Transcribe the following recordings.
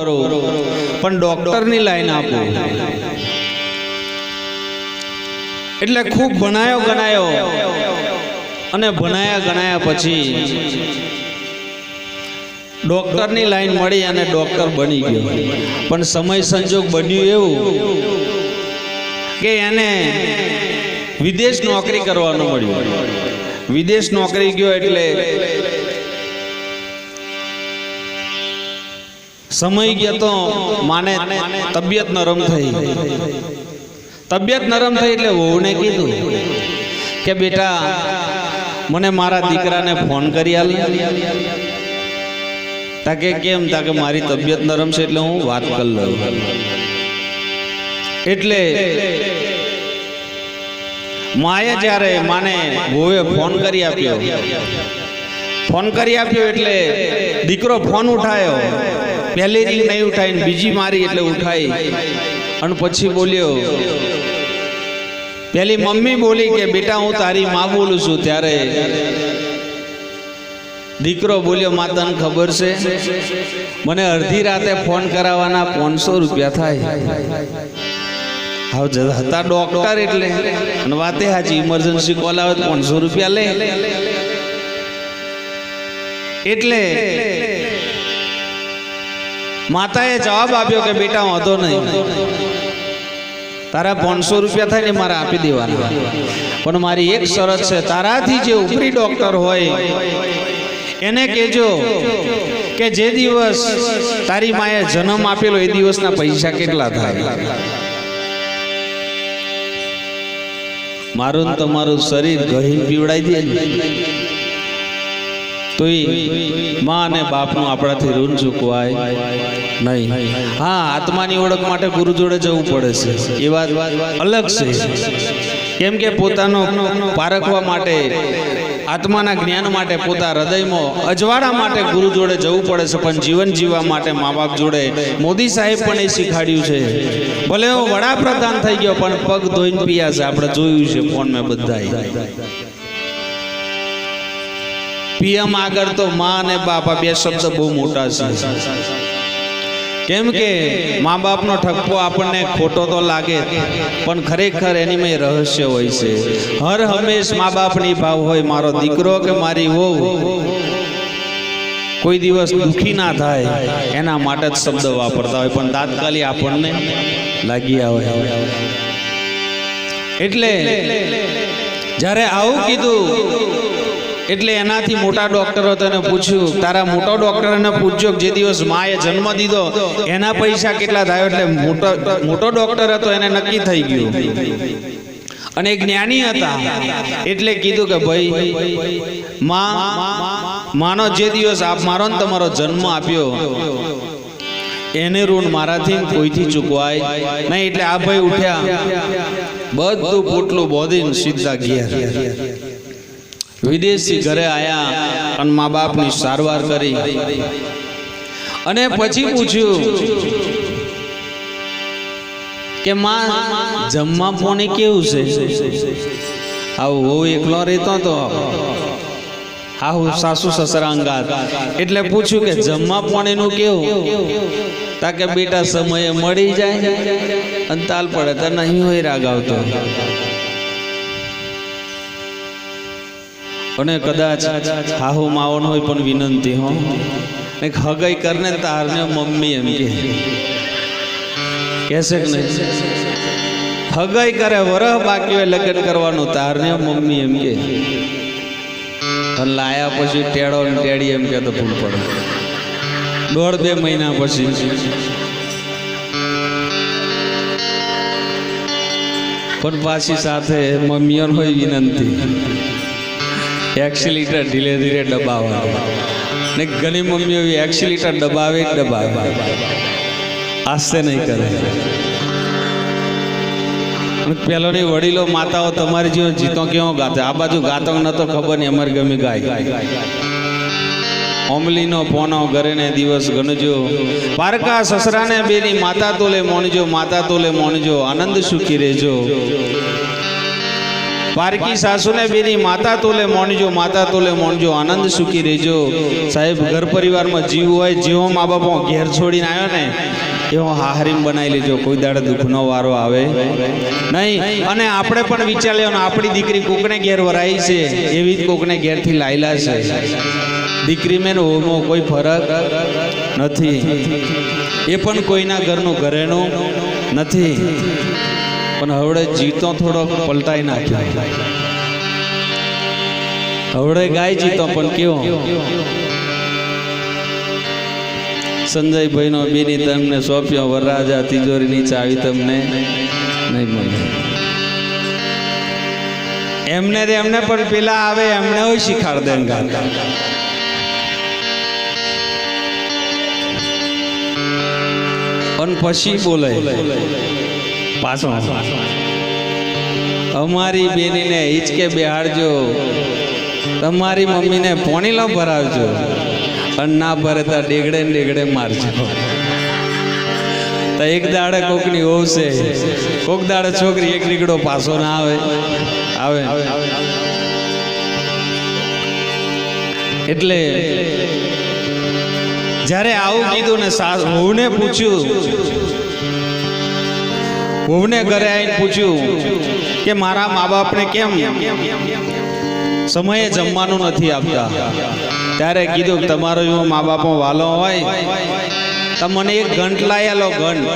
કરું. પણ ડોક્ટરની લાઈન આપો. એટલે ખૂબ ભણાયો ગણાયો. અને ભણાયા ગણાયા પછી ડોક્ટરની લાઈન મળી અને ડોક્ટર બની ગયો. પણ સમય સંજોગ બન્યું એવું કે એને વિદેશ નોકરી કરવાનું મળ્યું. વિદેશ નોકરી ગયો એટલે સમય ગયો તો માને તબિયત નરમ થઈ તબિયત નરમ થઈ એટલે વહુને કીધું કે બેટા, મને મારા દીકરાને ફોન કરી આલ. તાકે કેમ? તાકે મારી તબિયત નરમ છે એટલે હું વાત કરી લઉં. એટલે માએ જ્યારે માને વહુએ ફોન કરી આપ્યો. ફોન કરી આપ્યો એટલે દીકરો ફોન ઉઠાયો. પહેલી નહીં ને બીજી મારી એટલે ઉઠાઈ અને પછી બોલ્યો. પેલી મમ્મી બોલી કે બેટા હું તારી માં બોલું છું. ત્યારે દીકરો બોલ્યો માતાને ખબર છે? મને અડધી રાતે ફોન કરાવવાના પાંચસો રૂપિયા થાય. હવે હતા ડોક્ટર એટલે. અને વાતે હાજી ઇમરજન્સી કોલ આવે પાંચસો રૂપિયા લે. એટલે માતાએ જવાબ આપ્યો કે, બેટા, વાંધો નહીં. તારા પાંચસો રૂપિયા થાય ને મારે આપી દેવાના. પણ મારી એક શરત છે, તારાથી જે ઉપરી ડોક્ટર હોય, એને કહેજો કે જે દિવસ તારી માએ જન્મ આપેલો, એ દિવસના પૈસા કેટલા થાય? મારું તમારું શરીર ગહીન પીવડાઈ દે તો એ માં અને બાપનું આપણાથી ઋણ ચૂકવાય. નહીં. હા, આત્માની ઓળખ માટે ગુરુ જોડે જવું પડે છે. એ વાત અલગ છે. કેમ કે પોતાનો પારખવા માટે, આત્માના જ્ઞાન માટે, પોતા હૃદયમાં અજવાળા માટે ગુરુ જોડે જવું પડે છે, પણ જીવન જીવવા માટે મા બાપ જોડે મોદી સાહેબ પણ એ શીખાડ્યું છે. ભલે હું વડાપ્રધાન થઈ ગયો, પણ પગ ધોઈને પિયા છે. આપણે જોયું છે ફોન મેં બધા પીએમ આગળ તો મા અને બાપા બે શબ્દ બહુ મોટા છે. કેમ કે મા બાપનો ઠપકો આપણને ખોટો તો લાગે, પણ ખરેખર એની મેં રહસ્ય હોય છે. હર હંમેશ મા બાપની ભાવ હોય, મારો દીકરો કે મારી વહુ, કોઈ દિવસ દુખી ના થાય, એના માટે જ શબ્દ વાપરતા હોય, પણ તાત્કાલિક આપણને લાગી આવે એટલે જ્યારે આવું કીધું એટલે એનાથી મોટા ડોક્ટરો તેને પૂછ્યું, તારા મોટો ડોક્ટર એને પૂછ્યો જે દિવસ માએ જન્મ દીધો, એના પૈસા કેટલા થાય? એટલે મોટો મોટો ડોક્ટર હતો, એને નક્કી થઈ ગયું. અને જ્ઞાની હતા, એટલે કીધું કે ભાઈ, માં, માનો જે દિવસ આપ, મારો ને તમારો જન્મ આપ્યો, એને ઋણ મારાથી કોઈથી ચૂકવાય? નહીં, એટલે આ ભાઈ ઉઠ્યા, બધું પોટલું બોધીને સીધા ગયા વિદેશથી ઘરે આયા અને મા બાપની સારવાર કરી. અને પછી પૂછ્યું કે માં જમવા પોણી કેવું છે? આવું હું એકલો રહેતો તો હાહુ સાસુ સસરા અંગાત એટલે પૂછ્યું કે જમવા પોણીનું કેવું? તાકે બેટા સમયે મળી જાય અને તાલ પડે તો નહીં હોય રાગ આવતો. અને કદાચ હાહુ માવન હોય પણ વિનંતી હો. એક હગાઈ કરને તારને મમ્મી એમ કે. કહેશે કે નહીં? હગાઈ કરે, વરહ બાકી હોય લગ્ન કરવાનું, તારને મમ્મી એમ કે. લાયા પછી ટેડો ને ટેડી એમ કે તો ભૂલ પડે. દોઢ બે મહિના પછી. પણ પાછી સાથે મમ્મીઓને હોય વિનંતી. એક્સિલીટર ધીરે ધીરે દબાવવા ને ઘણી મમ્મીઓ એવી એક્સિલીટર દબાવે દબાવે. આસ્તે નહીં કરે. પેલો ની વડીલો માતાઓ તમારી જેવો જીતો કેવો ગાતે? આ બાજુ ગાતો નતો ખબર નહીં અમારી ગમે ગાય. ઓમલીનો પોનો ઘરે ને દિવસ ગણજો. પારકા સસરાને બેની માતા તોલે મોણજો માતા તોલે મોણજો આનંદ સુખી રહેજો. પારકી સાસુને બેની માતા તોલે મોણજો, માતા તોલે મોણજો, આનંદ સુખી રહેજો. સાહેબ, ઘર પરિવારમાં જીવ હોય, જેવો મા બાપો ઘેર છોડીને આવ્યો ને, એવો હાહરીમ બનાવી લેજો, કોઈ દાડે દુઃખનો વારો આવે. નહીં, અને આપણે પણ વિચાર લેવાનું આપણી દીકરી કોકને ઘેર વરાઈ છે, એવી જ કોકને ઘેરથી લાયલા છે. દીકરી મેં હોમો કોઈ ફરક નથી. એ પણ કોઈના ઘરનું ઘરેણું નથી. પણ હવે જીતો થોડો પલટાઈ નાખ્યો. હવે ગાય જીતો, પણ કેવો? સંજયભાઈ નો બીની તમને સોંપ્યો વરરાજા તિજોરીની ચાવી તમને નહીં મળે. એમને રે એમને પણ પેલા આવે, એમને હોય શીખાડ દે ગાતા. અને પછી બોલે પાછો. અમારી બેનીને હિચકે બેહાડજો. તમારી મમ્મીને પોણીલો ભરાવજો. અને ના ભરે તો ડેગડે ને ડેગડે મારજો. તો એક દાડે કોકની હોવશે કોક દાડે છોકરી એક નીકળો પાછો ના આવે. આવે. એટલે જ્યારે આવું કીધું ને સાસ વહુને પૂછ્યું વહુને ઘરે આવીને પૂછ્યું કે મારા મા બાપને કેમ સમયે જમવાનું નથી આપતા? ત્યારે કીધું તમારો જો મા બાપો વાલો હોય, તો મને એક ઘંટ લાયેલો ઘંટ.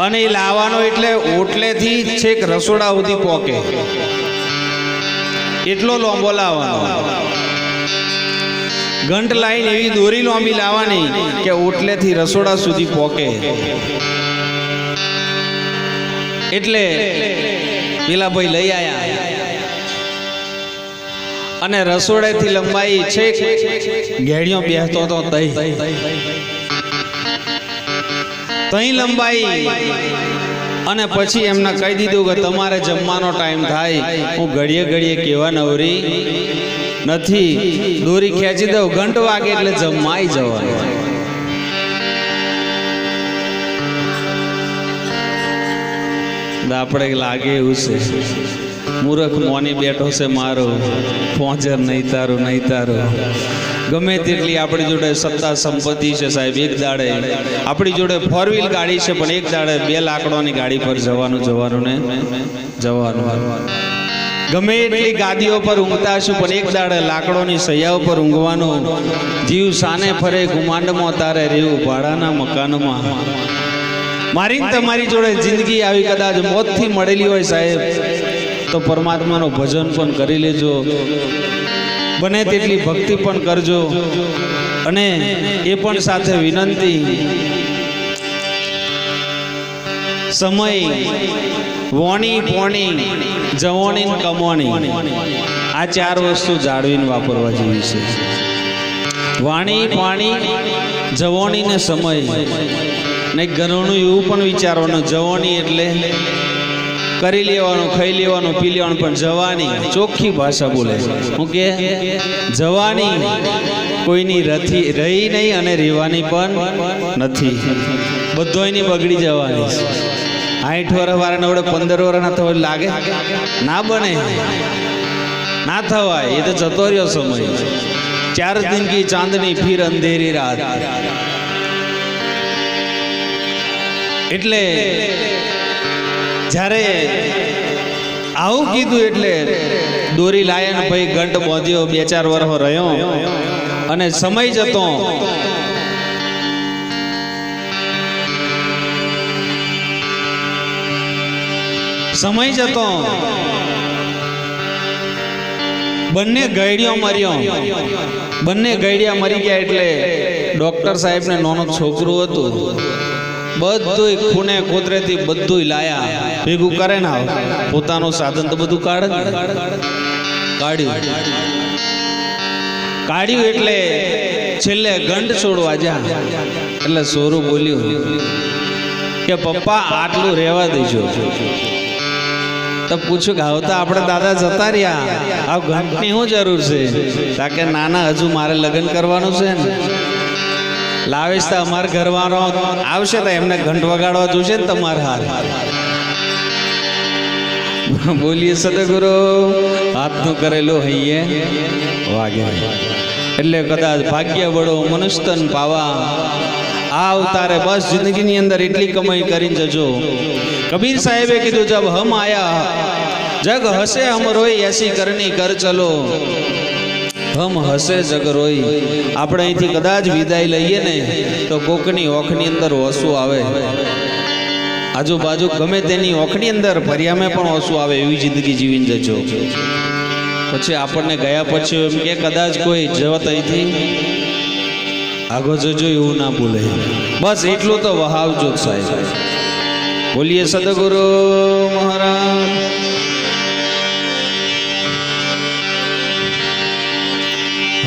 અને એ લાવવાનો એટલે ઓટલેથી છેક રસોડા સુધી પોકે. એટલો લોંબો લાવવાનો. ઘંટ લાઈને એવી દોરી લોંબી લાવવાની કે ઓટલેથી રસોડા સુધી પોકે. એટલે પેલા ભાઈ લઈ આયા. અને રસોડેથી લંબાઈ છે ઘેડિયો બેસતો તો તઈ. તઈ લંબાઈ. અને પછી એમને કહી દીધું કે તમારે જમવાનો ટાઈમ થાય. હું ઘડીએ ઘડીએ કેવા નવરી નથી. દોરી ખેંચી દઉં. ઘંટ વાગે એટલે જમાઈ જવાનું. આપણે લાગે એવું છે. મૂરખ મોની બેઠો છે મારો. પહોંચર નહીં તારું નહીં તારું. ગમે તેટલી આપણી જોડે સત્તા સંપત્તિ છે સાહેબ, એક દાડે. આપણી જોડે ફોર વ્હીલ ગાડી છે, પણ એક દાડે બે લાકડાની ગાડી પર જવાનું જવાનું ને જવાનું. ગમે એટલી ગાદીઓ પર ઊંઘતા છું પણ એક દાડે લાકડોની સૈયાઓ પર ઊંઘવાનું. જીવ સાને ફરે, ગુમાંડમાં તારે રહેવું, ભાડાના મકાનમાં. મારી તમારી જોડે જિંદગી આવી કદાચ મોતથી મળેલી હોય સાહેબ, તો પરમાત્માનું ભજન પણ કરી લેજો. બને તેટલી ભક્તિ પણ કરજો. અને એ પણ સાથે વિનંતી, સમય, વોણી પોણી, જવણી કમોણી, આ ચાર વસ્તુ જાળવીને વાપરવા જેવી છે. વાણી, પાણી, જવણી ને સમય ને ઘરનું એવું પણ વિચારવાનું, જવાની એટલે કરી લેવાનું, ખાઈ લેવાનું, પી લેવાનું, પણ જવાની ચોખ્ખી ભાષા બોલે હું કે, જવાની કોઈની રથી રહી નહીં અને રહેવાની પણ નથી. બધોયની બગડી જવાની આઠ વર્ષ વાળાને વડે પંદર વર્ષ ના થવા લાગે? ના બને. ના થવાય. એ તો જતો રહ્યો સમય. ચાર દિન કી ચાંદની, ફીર અંધેરી રાત. એટલે જ્યારે આવું કીધું એટલે દોરી લાયન ભાઈ ગંટ બોધ્યો બે ચાર વર્ષ રહ્યો. અને સમય જતો સમય જતો બંને ગયડીઓ મર્યો. બંને ગયડિયા મરી ગયા એટલે ડોક્ટર સાહેબને નોનો છોકરું હતું. બધું ખૂને કોતરેથી બધું લાયા. ભેગું કરે ના પોતાનું સાધન તો બધું કાઢ કાઢ્યું. કાઢ્યું એટલે છેલ્લે ગંઢ છોડવા જા. એટલે સોરું બોલ્યું કે, પપ્પા, આટલું રહેવા દેજો. તો પૂછ્યું કે, હવે તો આપણે દાદા જતા રહ્યા. આ ઘંટની શું જરૂર છે? કારણ કે નાના હજુ મારે લગ્ન કરવાનું છે ને. લાવીશ તો અમાર ઘરવાળો આવશે તો એમને ઘંટ વગાડવા જોશે ને તમારે હાલ બોલીએ સદગુરુ, હાથનું કરેલું હૈયે. વાગે. એટલે કદાચ ભાગ્ય વડો મનુષ્યન પાવા. આ અવતારે બસ જિંદગીની અંદર એટલી કમાઈ કરી જજો. કબીર સાહેબે કીધું, જબ હમ આયા, જગ હસે હમ રોઈ એસી કરની કર ચલો. હમ હસે જગરોઈ આપણે અહીંથી કદાચ વિદાય લઈએ ને, તો કોકની ઓખની અંદર ઓસું આવે. આજુબાજુ ગમે તેની ઓખની અંદર, ફરિયામે પણ ઓછું આવે એવી જિંદગી જીવીને જજો. પછી આપણને ગયા પછી એમ કે કદાચ કોઈ જવત અહીંથી, આગો જજો એવું ના ભૂલે બસ એટલું તો વહાવજો સાહેબ. બોલીએ, સદગુરુ મહારાજ.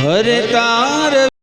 હરે તાર